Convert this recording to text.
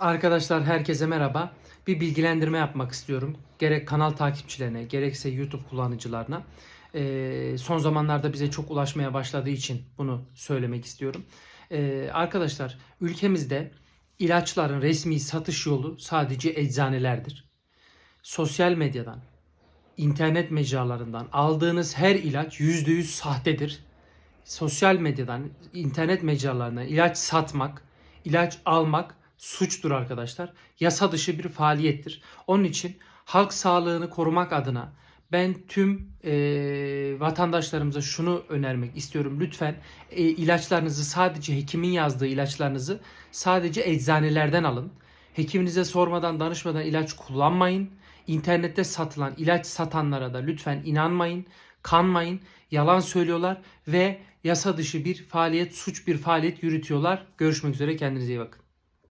Arkadaşlar herkese merhaba. Bir bilgilendirme yapmak istiyorum. Gerek kanal takipçilerine gerekse YouTube kullanıcılarına. Ee, son zamanlarda bize çok ulaşmaya başladığı için bunu söylemek istiyorum. Ee, arkadaşlar ülkemizde ilaçların resmi satış yolu sadece eczanelerdir. Sosyal medyadan, internet mecralarından aldığınız her ilaç %100 sahtedir. Sosyal medyadan, internet mecralarından ilaç satmak, ilaç almak suçtur arkadaşlar. Yasa dışı bir faaliyettir. Onun için halk sağlığını korumak adına ben tüm e, vatandaşlarımıza şunu önermek istiyorum. Lütfen e, ilaçlarınızı sadece hekimin yazdığı ilaçlarınızı sadece eczanelerden alın. Hekiminize sormadan danışmadan ilaç kullanmayın. İnternette satılan ilaç satanlara da lütfen inanmayın, kanmayın. Yalan söylüyorlar ve yasa dışı bir faaliyet, suç bir faaliyet yürütüyorlar. Görüşmek üzere kendinize iyi bakın.